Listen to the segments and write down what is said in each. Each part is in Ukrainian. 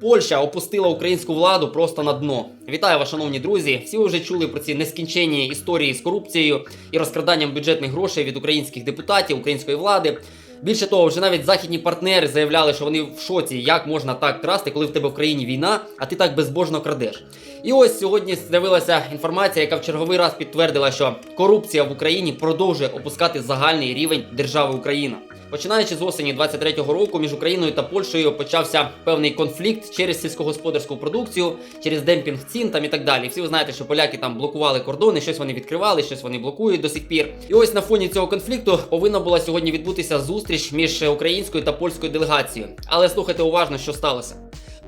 Польща опустила українську владу просто на дно. Вітаю вас, шановні друзі. Всі вже чули про ці нескінченні історії з корупцією і розкраданням бюджетних грошей від українських депутатів, української влади. Більше того, вже навіть західні партнери заявляли, що вони в шоці, як можна так красти, коли в тебе в країні війна, а ти так безбожно крадеш. І ось сьогодні з'явилася інформація, яка в черговий раз підтвердила, що корупція в Україні продовжує опускати загальний рівень держави Україна. Починаючи з осені 23-го року між Україною та Польщею почався певний конфлікт через сільськогосподарську продукцію, через демпінг цін там і так далі. Всі ви знаєте, що поляки там блокували кордони, щось вони відкривали, щось вони блокують до сих пір. І ось на фоні цього конфлікту повинна була сьогодні відбутися зустріч між українською та польською делегацією. Але слухайте уважно, що сталося.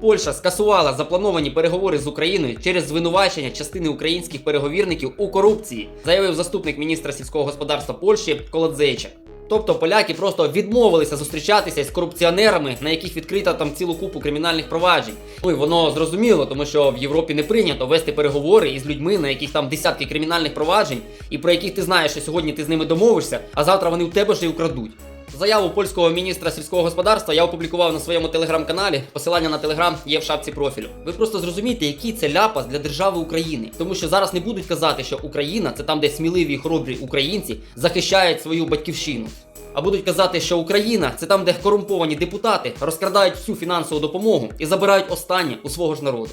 Польща скасувала заплановані переговори з Україною через звинувачення частини українських переговірників у корупції, заявив заступник міністра сільського господарства Польщі Колодзейчик. Тобто поляки просто відмовилися зустрічатися з корупціонерами, на яких відкрита там цілу купу кримінальних проваджень. Ну і воно зрозуміло, тому що в Європі не прийнято вести переговори із людьми, на яких там десятки кримінальних проваджень, і про яких ти знаєш, що сьогодні ти з ними домовишся, а завтра вони у тебе ж і украдуть. Заяву польського міністра сільського господарства я опублікував на своєму телеграм-каналі. Посилання на телеграм є в шапці профілю. Ви просто зрозумієте, який це ляпас для держави України, тому що зараз не будуть казати, що Україна це там, де сміливі і хоробрі українці захищають свою батьківщину. А будуть казати, що Україна це там, де корумповані депутати розкрадають всю фінансову допомогу і забирають останнє у свого ж народу.